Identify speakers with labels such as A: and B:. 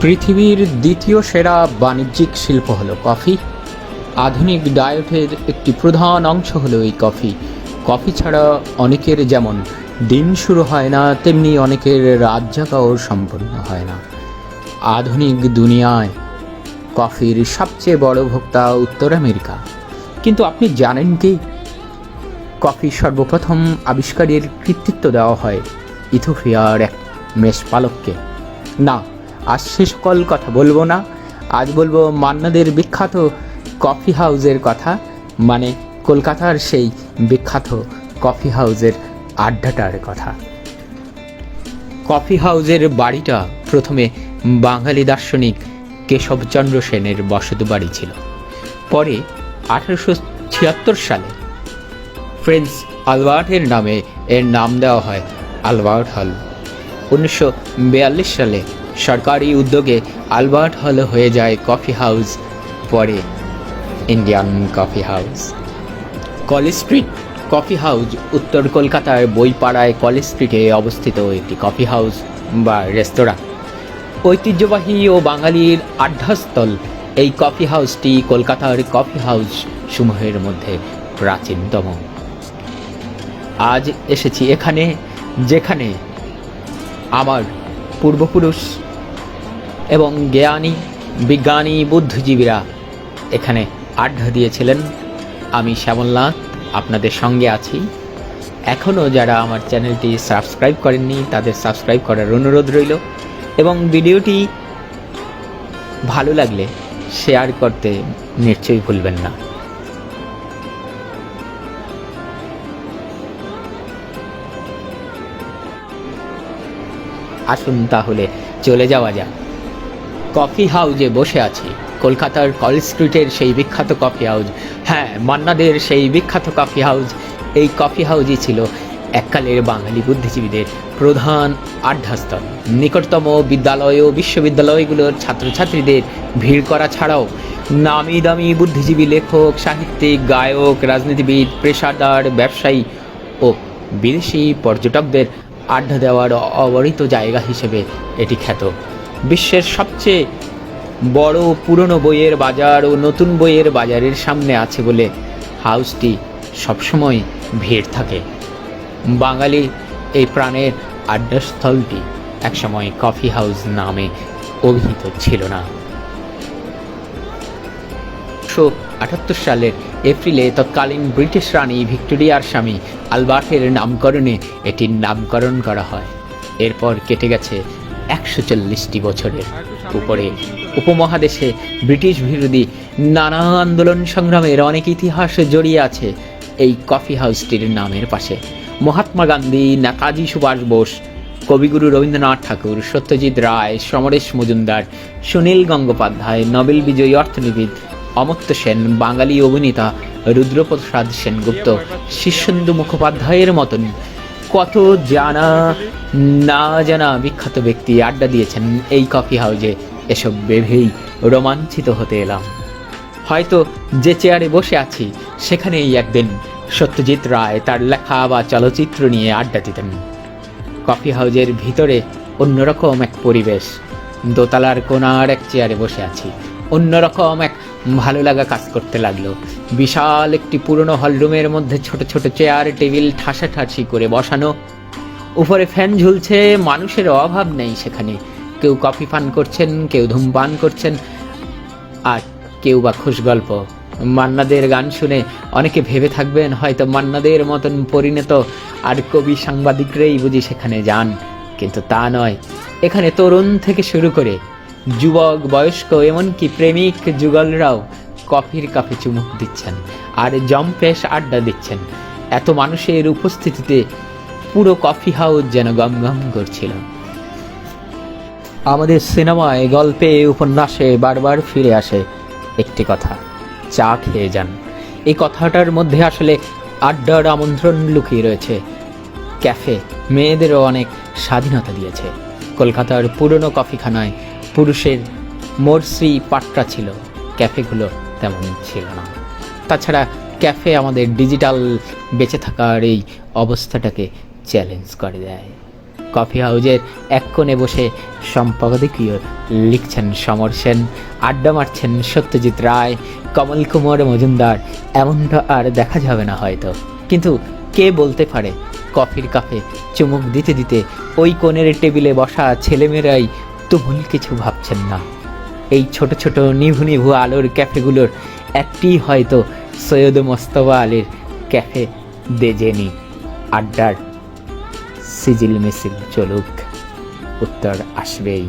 A: পৃথিবীর দ্বিতীয় সেরা বাণিজ্যিক শিল্প হলো কফি। আধুনিক ডায়েটের একটি প্রধান অংশ হলো এই কফি। কফি ছাড়া অনেকের যেমন দিন শুরু হয় না, তেমনি অনেকের রাত জাগাও সম্পন্ন হয় না। আধুনিক দুনিয়ায় কফির সবচেয়ে বড় ভোক্তা উত্তর আমেরিকা। কিন্তু আপনি জানেন কি? কফি সর্বপ্রথম আবিষ্কারের কৃতিত্ব দেওয়া হয় ইথোপিয়ার এক মেষপালককে না আজ সে সকল কথা বলব না। আজ বলব মান্নাদের বিখ্যাত কফি হাউজের কথা। মানে কলকাতার সেই বিখ্যাত কফি হাউজের আড্ডাটার কথা। কফি হাউজের বাড়িটা প্রথমে বাঙালি দার্শনিক কেশবচন্দ্র সেনের বসত বাড়ি ছিল। পরে আঠারোশো ছিয়াত্তর সালে প্রিন্স আলবার্টের নামে এর নাম দেওয়া হয় আলবার্ট হল। উনিশশো বিয়াল্লিশ সালে সরকারি উদ্যোগে আলবার্ট হল হয়ে যায় কফি হাউস, পরে Indian coffee house. College street, coffee house উত্তর কলকাতার বইপাড়ায় কলেজ স্ট্রিটে অবস্থিত একটি কফি হাউস বা রেস্তোরাঁ। ঐতিহ্যবাহী ও বাঙালির আড্ডাস্থল, এই কফি হাউসটি কলকাতার কফি হাউস সমূহের মধ্যে প্রাচীনতম। আজ এসেছি এখানে, যেখানে আমার পূর্বপুরুষ এবং জ্ঞানী, বিজ্ঞানী, বুদ্ধিজীবীরা এখানে আড্ডা দিয়েছিলেন। আমি শ্যামলনাথ, আপনাদের সঙ্গে আছি। এখনও যারা আমার চ্যানেলটি সাবস্ক্রাইব করেননি, তাদের সাবস্ক্রাইব করার অনুরোধ রইল এবং ভিডিওটি ভালো লাগলে শেয়ার করতে নিশ্চয়ই ভুলবেন না। আসুন তাহলে চলে যাওয়া যাক। কফি হাউজে বসে আছি। কলকাতার কলেজ স্ট্রিটের সেই বিখ্যাত কফি হাউজ। হ্যাঁ মান্নাদের সেই বিখ্যাত কফি হাউজ। এই কফি হাউজই ছিল এককালের বাঙালি বুদ্ধিজীবীদের প্রধান আড্ডাস্থল নিকটতম বিদ্যালয় ও বিশ্ববিদ্যালয়গুলোর ছাত্রছাত্রীদের ভিড় করা ছাড়াও নামি দামি বুদ্ধিজীবী লেখক, সাহিত্যিক, গায়ক, রাজনীতিবিদ, পেশাদার, ব্যবসায়ী ও বিদেশি পর্যটকদের আড্ডা দেওয়ার অবরিত জায়গা হিসেবে এটি খ্যাত। বিশ্বের সবচেয়ে বড় পুরনো বইয়ের বাজার ও নতুন বইয়ের বাজারের সামনে আছে বলে হাউসটি সবসময় ভিড় থাকে। বাঙালি এই প্রাণের আড্ডাস্থলটি একসময় কফি হাউস নামে অভিহিত ছিল না। উনিশশো আটাত্তর সালের এপ্রিলে তৎকালীন ব্রিটিশ রানী ভিক্টোরিয়ার স্বামী আলবার্টের নামকরণে এটির নামকরণ করা হয়। এরপর কেটে গেছে একশো চল্লিশটি বছরের উপরে উপমহাদেশে ব্রিটিশ বিরোধী নানা আন্দোলন সংগ্রামের অনেক ইতিহাস জড়িয়ে আছে এই কফি হাউসটির নামের পাশে। মহাত্মা গান্ধী, নেতাজি সুভাষ বোস, কবিগুরু রবীন্দ্রনাথ ঠাকুর, সত্যজিৎ রায়, সমরেশ মজুমদার, সুনীল গঙ্গোপাধ্যায়, নোবেল বিজয়ী অর্থনীতিবিদ অমর্ত্য সেন, বাঙালি অভিনেতা রুদ্রপ্রসাদ সেনগুপ্ত শীর্ষেন্দু মুখোপাধ্যায়ের মতন কত জানা না জানা বিখ্যাত ব্যক্তি আড্ডা দিয়েছেন এই কফি হাউজে। এসব ভেবেই রোমাঞ্চিত হতে এলাম। হয়তো যে চেয়ারে বসে আছি, সেখানেই একদিন সত্যজিৎ রায় তার লেখা বা চলচ্চিত্র নিয়ে আড্ডা দিতেন। কফি হাউজের ভিতরে অন্যরকম এক পরিবেশ। দোতলার কোনার এক চেয়ারে বসে আছি। অন্যরকম এক ভালো লাগা কাজ করতে লাগল। বিশাল একটি পুরনো হলরুমের মধ্যে ছোট ছোট চেয়ার, টেবিল ঠাসাঠাসি করে বসানো। উপরে ফ্যান ঝুলছে, মানুষের অভাব নেই সেখানে। কেউ কফি পান করছেন, কেউ ধূমপান করছেন, আর কেউ বা খুশ গল্প। মান্নাদের গান শুনে অনেকে ভেবে থাকবেন, হয়তো মান্নাদের মতন পরিণত আর কবি সাংবাদিকরাই বুঝি সেখানে যান। কিন্তু তা নয়। এখানে তরুণ থেকে শুরু করে যুবক, বয়স্ক, এমনকি প্রেমিক যুগলরাও কফির কাপে চুমুক দিচ্ছেন আর জম্পেশ আড্ডা দিচ্ছেন। এত মানুষের উপস্থিতিতে পুরো কফি হাউস যেন গম গম করছিল। আমাদের সিনেমায় গল্পে, উপন্যাসে বারবার ফিরে আসে একটি কথা, চা খেয়ে যান। এই কথাটার মধ্যে আসলে আড্ডার আমন্ত্রণ লুকিয়ে রয়েছে। ক্যাফে মেয়েদেরও অনেক স্বাধীনতা দিয়েছে। কলকাতার পুরনো কফিখানায় পুরুষের মরসি পাট্টা ছিল। ক্যাফেগুলো তেমন ছিল না। তাছাড়া ক্যাফে আমাদের ডিজিটাল বেঁচে থাকার এই অবস্থাটাকে চ্যালেঞ্জ করে দেয়। কফি হাউজের এক কোণে বসে সম্পাদকীয় লিখছেন সমর সেন, আড্ডা মারছেন সত্যজিৎ রায়, কমল কুমার মজুমদার, এমনটা আর দেখা যাবে না হয়তো। কিন্তু কে বলতে পারে কফির কাপে চুমুক দিতে দিতে ওই কোণের টেবিলে বসা ছেলেমেয়েরাই তুমুল কিছু ভাবছেন না। এই ছোট ছোট নিভু নিভু আলোর ক্যাফেগুলোর একটি হয়তো সৈয়দ মোস্তফা আলীর ক্যাফে দেজেনি। আড্ডার সিজিল মিছিল চলুক, উত্তর আসবেই।